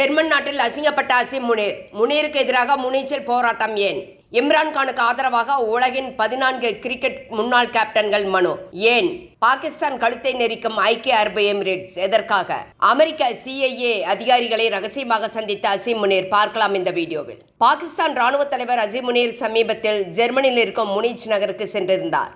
German நாட்டில் அசிங்கப்பட்ட அசிம் முனீர். முனீருக்கு எதிராக முனீச்சல் போராட்டம் ஏன்? இம்ரான்கானுக்கு ஆதரவாக உலகின் பதினான்கு கிரிக்கெட் முன்னாள் கேப்டன்கள் மனு. ஏன்? பாகிஸ்தான் கழுத்தை நெரிக்கும் ஐக்கிய அரபு எமிரேட்ஸ் எதற்காக? அமெரிக்க சிஐஏ அதிகாரிகளை ரகசியமாக சந்தித்த அசீம் முனீர் பார்க்கலாம் இந்த வீடியோவில். பாகிஸ்தான் ராணுவ தலைவர் அசீம் முனீர் சமீபத்தில் ஜெர்மனியில் இருக்கும் முனீச் நகருக்கு சென்றிருந்தார்.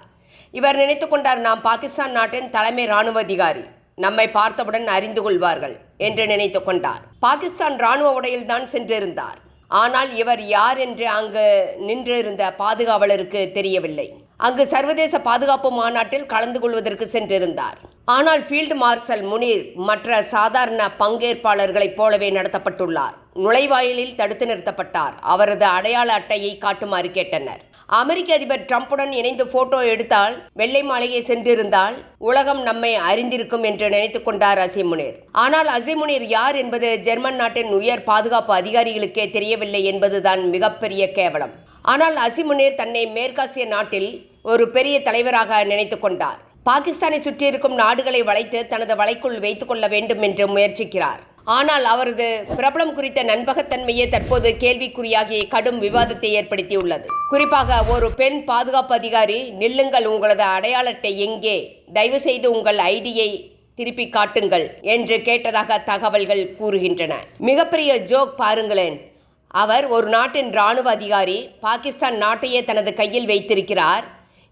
இவர் நினைத்து கொண்டார் நாம் பாகிஸ்தான் நாட்டின் தலைமை ராணுவ அதிகாரி. நம்மை பார்த்தவுடன் அறிந்து கொள்வார்கள் என்று நினைத்து கொண்டார். பாகிஸ்தான் ராணுவ உடையில்தான் சென்றிருந்தார். ஆனால் இவர் யார் என்று அங்கு நின்றிருந்த பாதுகாவலருக்கு தெரியவில்லை. அங்கு சர்வதேச பாதுகாப்பு மாநாட்டில் கலந்து கொள்வதற்கு சென்றிருந்தார். ஆனால் ஃபீல்டு மார்ஷல் முனீர் மற்ற சாதாரண பங்கேற்பாளர்களைப் போலவே நடத்தப்பட்டுள்ளார். நுழைவாயிலில் தடுத்து நிறுத்தப்பட்டார். அவரது அடையாள அட்டையை காட்டுமாறு கேட்டனர். அமெரிக்க அதிபர் ட்ரம்புடன் இணைந்து போட்டோ எடுத்தால் வெள்ளை மாளிகை சென்றிருந்தால் உலகம் நம்மை அறிந்திருக்கும் என்று நினைத்துக் கொண்டார் அசிமுனீர் ஆனால் அசிமுனீர் யார் என்பது ஜெர்மன் நாட்டின் உயர் பாதுகாப்பு அதிகாரிகளுக்கே தெரியவில்லை என்பதுதான் மிகப்பெரிய கேவலம். ஆனால் அசிமுனீர் தன்னை மேற்காசிய நாட்டில் ஒரு பெரிய தலைவராக நினைத்து கொண்டார். பாகிஸ்தானை சுற்றியிருக்கும் நாடுகளை வளைத்து தனது வலைக்குள் வைத்துக் கொள்ள வேண்டும் என்று முயற்சிக்கிறார். ஆனால் அவரது பிரபலம் குறித்த நண்பகத்தன்மையே தற்போது கேள்விக்குறியாகி கடும் விவாதத்தை ஏற்படுத்தியுள்ளது. குறிப்பாக ஒரு பெண் பாதுகாப்பு அதிகாரி நில்லுங்கள் உங்களது அடையாள அட்டை எங்கே? தயவு செய்து உங்கள் ஐடியை திருப்பி காட்டுங்கள் என்று கேட்டதாக தகவல்கள் கூறுகின்றன. மிகப்பெரிய ஜோக் பாருங்களேன். அவர் ஒரு நாட்டின் இராணுவ அதிகாரி பாகிஸ்தான் நாட்டையே தனது கையில் வைத்திருக்கிறார்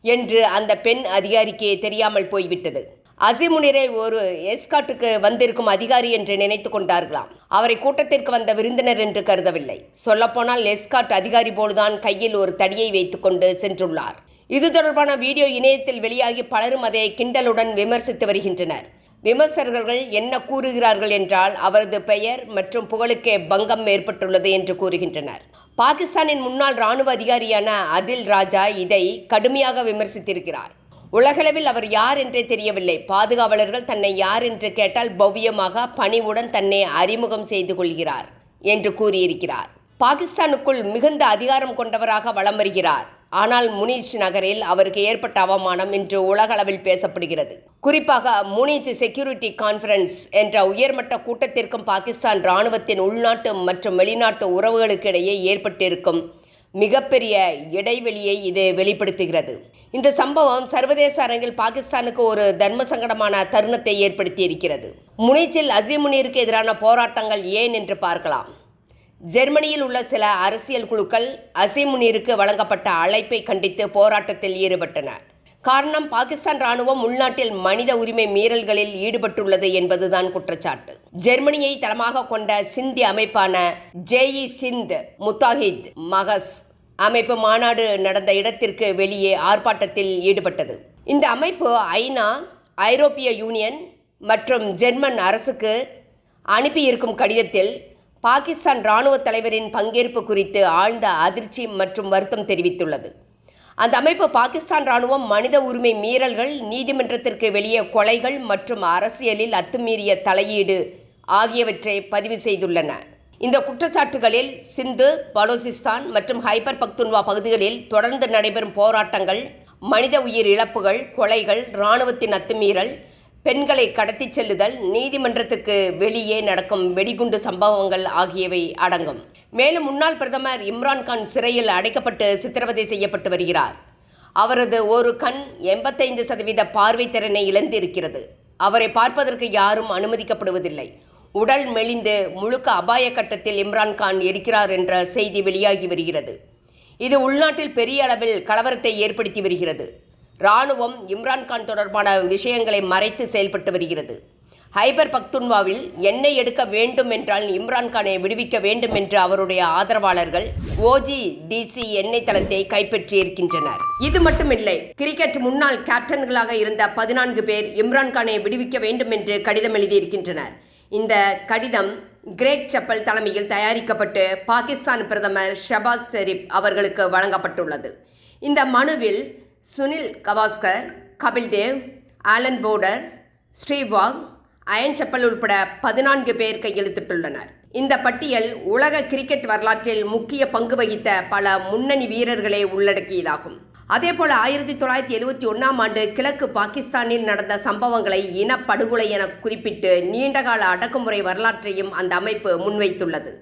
என்று அந்த பெண் அதிகாரிக்கு தெரியாமல் போய்விட்டது. அசிமுனிரை ஒரு எஸ்காட்டுக்கு வந்திருக்கும் அதிகாரி என்று நினைத்து கொண்டார்களாம். அவரை கூட்டத்திற்கு வந்த விருந்தினர் என்று கருதவில்லை. சொல்லப்போனால் எஸ்காட் அதிகாரி போலுதான் கையில் ஒரு தடியை வைத்துக்கொண்டு சென்றுள்ளார். இது தொடர்பான வீடியோ இணையத்தில் வெளியாகி பலரும் அதை கிண்டலுடன் விமர்சித்து வருகின்றனர். விமர்சகர்கள் என்ன கூறுகிறார்கள் என்றால் அவரது பெயர் மற்றும் புகழுக்கே பங்கம் ஏற்பட்டுள்ளது என்று கூறுகின்றனர். பாகிஸ்தானின் முன்னாள் இராணுவ அதிகாரியான அதில் ராஜா இதை கடுமையாக விமர்சித்திருக்கிறார். உலகளவில் அவர் யார் என்றே தெரியவில்லை. பாதுகாவலர்கள் தன்னை யார் என்று கேட்டால் பவ்யமாக பணிவுடன் தன்னை அறிமுகம் செய்து கொள்கிறார் என்று கூறியிருக்கிறார். பாகிஸ்தானுக்குள் மிகுந்த அதிகாரம் கொண்டவராக வலம் வருகிறார். ஆனால் முனீச் நகரில் அவருக்கு ஏற்பட்ட அவமானம் இன்று உலகளவில் பேசப்படுகிறது. குறிப்பாக முனீச் செக்யூரிட்டி கான்ஃபரன்ஸ் என்ற உயர்மட்ட கூட்டத்திற்கும் பாகிஸ்தான் இராணுவத்தின் உள்நாட்டு மற்றும் வெளிநாட்டு உறவுகளுக்கு இடையே ஏற்பட்டிருக்கும் மிகப்பெரிய இடைவெளியை இது வெளிப்படுத்துகிறது. இந்த சம்பவம் சர்வதேச அரங்கில் பாகிஸ்தானுக்கு ஒரு தர்ம சங்கடமான தருணத்தை ஏற்படுத்தி இருக்கிறது முனிச்சில் அசீமுனீருக்கு எதிரான போராட்டங்கள் ஏன் என்று பார்க்கலாம். ஜெர்மனியில் உள்ள சில அரசியல் குழுக்கள் அசீமுனீருக்கு வழங்கப்பட்ட அழைப்பை கண்டித்து போராட்டத்தில் ஈடுபட்டன காரணம் பாகிஸ்தான் ராணுவம் உள்நாட்டில் மனித உரிமை மீறல்களில் ஈடுபட்டுள்ளது என்பதுதான் குற்றச்சாட்டு. ஜெர்மனியை தளமாக கொண்ட சிந்தி அமைப்பான ஜேஇ சிந்த் முத்தாஹித் மகஸ் அமைப்பு மாநாடு நடந்த இடத்திற்கு வெளியே ஆர்ப்பாட்டத்தில் ஈடுபட்டது. இந்த அமைப்பு ஐநா ஐரோப்பிய யூனியன் மற்றும் ஜெர்மன் அரசுக்கு அனுப்பியிருக்கும் கடிதத்தில் பாகிஸ்தான் இராணுவ தலைவரின் பங்கேற்பு குறித்து ஆழ்ந்த அதிர்ச்சி மற்றும் வருத்தம் தெரிவித்துள்ளது. அந்த அமைப்பு பாகிஸ்தான் ராணுவம் மனித உரிமை மீறல்கள் நீதிமன்றத்திற்கு வெளியே கொலைகள் மற்றும் அரசியலில் அத்துமீறிய தலையீடு ஆகியவற்றை பதிவு செய்துள்ளன. இந்த குற்றச்சாட்டுகளில் சிந்து பலோசிஸ்தான் மற்றும் ஹைபர் பக்துன்வா பகுதிகளில் தொடர்ந்து நடைபெறும் போராட்டங்கள் மனித உயிர் இழப்புகள் கொலைகள் இராணுவத்தின் அத்துமீறல் பெண்களை கடத்திச் செல்லுதல் நீதிமன்றத்துக்கு வெளியே நடக்கும் வெடிகுண்டு சம்பவங்கள் ஆகியவை அடங்கும். மேலும் முன்னாள் பிரதமர் இம்ரான்கான் சிறையில் அடைக்கப்பட்டு சித்திரவதை செய்யப்பட்டு வருகிறார். அவரது ஒரு கண் எண்பத்தைந்து சதவீத பார்வை திறனை இழந்திருக்கிறது. அவரை பார்ப்பதற்கு யாரும் அனுமதிக்கப்படுவதில்லை. உடல் மெலிந்து முழுக்க அபாய கட்டத்தில் இம்ரான்கான் இருக்கிறார் என்ற செய்தி வெளியாகி வருகிறது. இது உள்நாட்டில் பெரிய அளவில் கலவரத்தை ஏற்படுத்தி வருகிறது. இராணுவம் இம்ரான்கான் தொடர்பான விஷயங்களை மறைத்து செயல்பட்டு வருகிறது. ஹைபர் பக்துன்வாவில் எண்ணெய் எடுக்க வேண்டும் என்றால் இம்ரான்கானை விடுவிக்க வேண்டும் என்று அவருடைய ஆதரவாளர்கள் ஓஜி டிசி எண்ணெய் தளத்தை கைப்பற்றியிருக்கின்றனர் இது மட்டுமில்லை கிரிக்கெட் முன்னாள் கேப்டன்களாக இருந்த பதினான்கு பேர் இம்ரான்கானை விடுவிக்க வேண்டும் என்று கடிதம் எழுதியிருக்கின்றனர். இந்த கடிதம் கிரேக் செப்பல் தலைமையில் தயாரிக்கப்பட்டு பாகிஸ்தான் பிரதமர் ஷபாஸ் ஷெரீப் அவர்களுக்கு வழங்கப்பட்டுள்ளது. இந்த மனுவில் சுனில் கவாஸ்கர் கபில் தேவ் ஆலன் போர்டர் ஸ்ரீவாக் அயன் செப்பல் உட்பட பதினான்கு பேர் கையெழுத்திட்டுள்ளனர். இந்த பட்டியல் உலக கிரிக்கெட் வரலாற்றில் முக்கிய பங்கு வகித்த பல முன்னணி வீரர்களை உள்ளடக்கியதாகும். அதேபோல் ஆயிரத்தி தொள்ளாயிரத்தி எழுவத்தி ஒன்றாம் ஆண்டு கிழக்கு பாகிஸ்தானில் நடந்த சம்பவங்களை இனப்படுகொலை என குறிப்பிட்டு நீண்டகால அடக்குமுறை வரலாற்றையும் அந்த அமைப்பு முன்வைத்துள்ளது.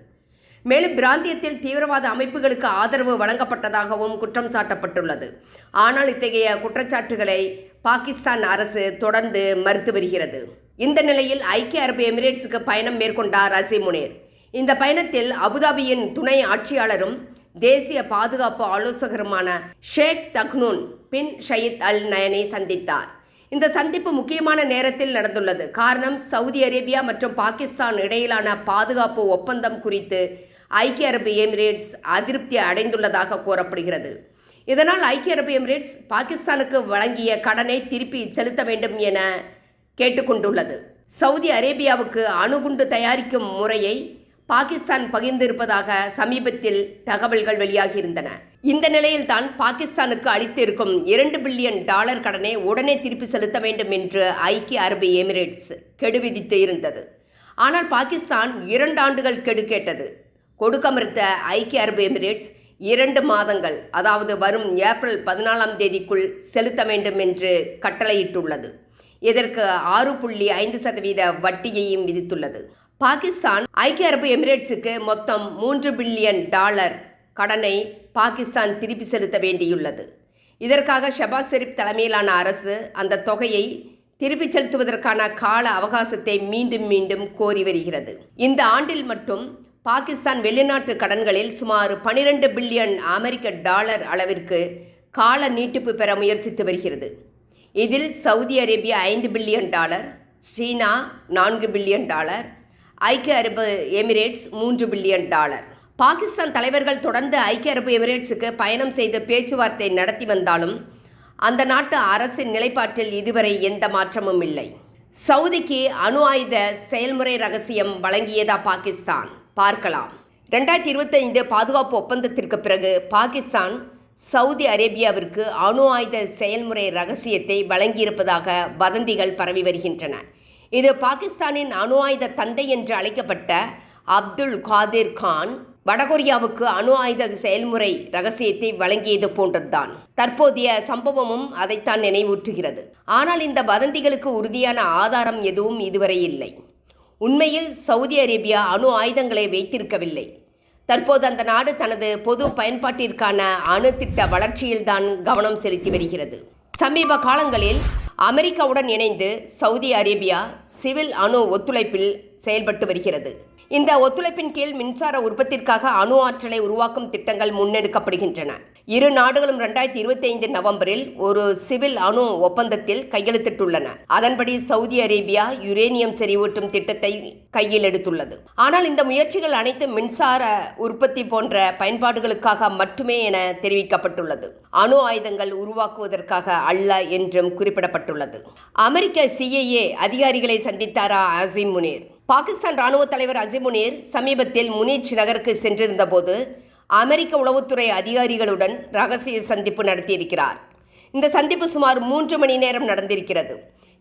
மேலும் பிராந்தியத்தில் தீவிரவாத அமைப்புகளுக்கு ஆதரவு வழங்கப்பட்டதாகவும் குற்றம் சாட்டப்பட்டுள்ளது. ஆனால் இத்தகைய குற்றச்சாட்டுகளை பாகிஸ்தான் அரசு தொடர்ந்து மறுத்து வருகிறது. இந்த நிலையில் ஐக்கிய அரபு எமிரேட்ஸுக்கு பயணம் மேற்கொண்டார் அசீம் முனேர். இந்த பயணத்தில் அபுதாபியின் துணை ஆட்சியாளரும் தேசிய பாதுகாப்பு ஆலோசகருமான ஷேக் தக்னூன் பின் ஷயீத் அல் நயனை சந்தித்தார். இந்த சந்திப்பு முக்கியமான நேரத்தில் நடந்துள்ளது. காரணம் சவுதி அரேபியா மற்றும் பாகிஸ்தான் இடையிலான பாதுகாப்பு ஒப்பந்தம் குறித்து ஐக்கிய அரபு எமிரேட்ஸ் அதிருப்தி அடைந்துள்ளதாக கூறப்படுகிறது. இதனால் ஐக்கிய அரபு எமிரேட்ஸ் பாகிஸ்தானுக்கு வழங்கிய கடனை திருப்பி செலுத்த வேண்டும் என கேட்டுக்கொண்டுள்ளது. சவுதி அரேபியாவுக்கு அணுகுண்டு தயாரிக்கும் முறையை பாகிஸ்தான் பகிர்ந்திருப்பதாக சமீபத்தில் தகவல்கள் வெளியாகியிருந்தன. இந்த நிலையில்தான் பாகிஸ்தானுக்கு அளித்திருக்கும் இரண்டு பில்லியன் டாலர் கடனை உடனே திருப்பி செலுத்த வேண்டும் என்று ஐக்கிய அரபு எமிரேட்ஸ் கெடு விதித்து இருந்தது. ஆனால் பாகிஸ்தான் இரண்டு ஆண்டுகள் கெடு கேட்டது. கொடுக்க மறுத்த ஐக்கிய அரபு எமிரேட்ஸ் இரண்டு மாதங்கள் அதாவது வரும் ஏப்ரல் பதினாலாம் தேதிக்குள் செலுத்த வேண்டும் என்று கட்டளையிட்டுள்ளது. இதற்கு ஆறு புள்ளி ஐந்து சதவீத வட்டியையும் விதித்துள்ளது. பாகிஸ்தான் ஐக்கிய அரபு எமிரேட்ஸுக்கு மொத்தம் மூன்று பில்லியன் டாலர் கடனை பாகிஸ்தான் திருப்பி செலுத்த வேண்டியுள்ளது. இதற்காக ஷபாஸ் ஷெரீப் தலைமையிலான அரசு அந்த தொகையை திருப்பி செலுத்துவதற்கான கால அவகாசத்தை மீண்டும் மீண்டும் கோரி வருகிறது. இந்த ஆண்டில் மட்டும் பாகிஸ்தான் வெளிநாட்டு கடன்களில் சுமார் பனிரெண்டு பில்லியன் அமெரிக்க டாலர் அளவிற்கு கால நீட்டிப்பு பெற முயற்சித்து வருகிறது. இதில் சவுதி அரேபியா ஐந்து பில்லியன் டாலர் சீனா நான்கு பில்லியன் டாலர் ஐக்கிய அரபு எமிரேட்ஸ் மூன்று பில்லியன் டாலர். பாகிஸ்தான் தலைவர்கள் தொடர்ந்து ஐக்கிய அரபு எமிரேட்ஸுக்கு பயணம் செய்து பேச்சுவார்த்தை நடத்தி வந்தாலும் அந்த நாட்டு அரசின் நிலைப்பாட்டில் இதுவரை எந்த மாற்றமும் இல்லை. சவுதிக்கு அணு ஆயுத செயல்முறை ரகசியம் வழங்கியதா பாகிஸ்தான்? பார்க்கலாம். ரெண்டாயிரத்தி இருபத்தைந்து பாதுகாப்பு ஒப்பந்தத்திற்கு பிறகு பாகிஸ்தான் சவுதி அரேபியாவிற்கு அணு ஆயுத செயல்முறை ரகசியத்தை வழங்கியிருப்பதாக வதந்திகள் பரவி வருகின்றன. இது பாகிஸ்தானின் அணு ஆயுத தந்தை என்று அழைக்கப்பட்ட அப்துல் காதிர் கான் வடகொரியாவுக்கு அணு ஆயுத செயல்முறை ரகசியத்தை வழங்கியது போன்றதுதான். தற்போதைய சம்பவமும் அதைத்தான் நினைவூற்றுகிறது ஆனால் இந்த வதந்திகளுக்கு உறுதியான ஆதாரம் எதுவும் இதுவரை இல்லை. உண்மையில் சவுதி அரேபியா அணு ஆயுதங்களை வைத்திருக்கவில்லை. தற்போது அந்த நாடு தனது பொது பயன்பாட்டிற்கான அணு திட்ட வளர்ச்சியில்தான் கவனம் செலுத்தி வருகிறது. சமீப காலங்களில் அமெரிக்காவுடன் இணைந்து சவுதி அரேபியா சிவில் அணு ஒத்துழைப்பில் செயல்பட்டு வருகிறது. இந்த ஒத்துழைப்பின் கீழ் மின்சார உற்பத்திற்காக அணு ஆற்றலை உருவாக்கும் திட்டங்கள் முன்னெடுக்கப்படுகின்றன. இரு நாடுகளும் ரெண்டாயிரத்தி இருபத்தி ஐந்து நவம்பரில் ஒரு சிவில் அணு ஒப்பந்தத்தில் கையெழுத்திட்டுள்ளன. அதன்படி சவுதி அரேபியா யுரேனியம் செறிவூட்டும் திட்டத்தை கையில் எடுத்துள்ளது. ஆனால் இந்த முயற்சிகள் அனைத்து மின்சார உற்பத்தி போன்ற பயன்பாடுகளுக்காக மட்டுமே என தெரிவிக்கப்பட்டுள்ளது. அணு ஆயுதங்கள் உருவாக்குவதற்காக அல்ல என்றும் குறிப்பிடப்பட்டுள்ளது. அமெரிக்க சிஐஏ அதிகாரிகளை சந்தித்தாரா அசீம் முனீர்? பாகிஸ்தான் ராணுவ தலைவர் அசிமுனீர் சமீபத்தில் முனீச் நகருக்கு சென்றிருந்தபோது அமெரிக்க உளவுத்துறை அதிகாரிகளுடன் ரகசிய சந்திப்பு நடத்தியிருக்கிறார். இந்த சந்திப்பு சுமார் மூன்று மணி நேரம் நடந்திருக்கிறது.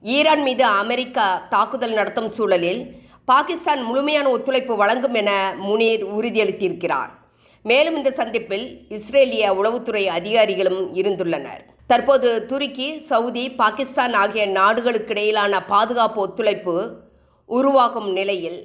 ஈரான் மீது அமெரிக்கா தாக்குதல் நடத்தும் சூழலில் பாகிஸ்தான் முழுமையான ஒத்துழைப்பு வழங்கும் என முனீர் உறுதியளித்திருக்கிறார். மேலும் இந்த சந்திப்பில் இஸ்ரேலிய உளவுத்துறை அதிகாரிகளும் இருந்துள்ளனர். தற்போது துருக்கி சவுதி பாகிஸ்தான் ஆகிய நாடுகளுக்கிடையிலான பாதுகாப்பு ஒத்துழைப்பு உருவாகும் நிலையில்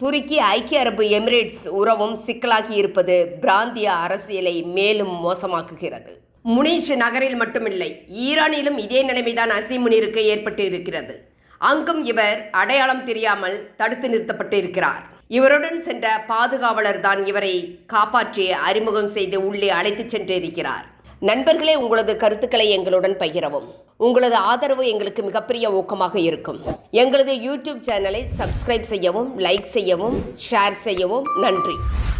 துருக்கி ஐக்கிய அரபு எமிரேட்ஸ் உறவும் சிக்கலாகி இருப்பது பிராந்திய அரசியலை மேலும் மோசமாக்குகிறது. முனீஷ் நகரில் மட்டுமில்லை ஈரானிலும் இதே நிலைமைதான் அசிமுனிருக்கு ஏற்பட்டு இருக்கிறது அங்கும் இவர் அடையாளம் தெரியாமல் தடுத்து நிறுத்தப்பட்டு இருக்கிறார் இவருடன் சென்ற பாதுகாவலர் தான் இவரை காப்பாற்றி அறிமுகம் செய்து உள்ளே அழைத்துச் சென்று இருக்கிறார் நண்பர்களே உங்களது கருத்துக்களை எங்களுடன் பகிரவும். உங்களது ஆதரவு எங்களுக்கு மிகப்பெரிய ஊக்கமாக இருக்கும். எங்களது யூடியூப் சேனலை சப்ஸ்கிரைப் செய்யவும் லைக் செய்யவும் ஷேர் செய்யவும் நன்றி.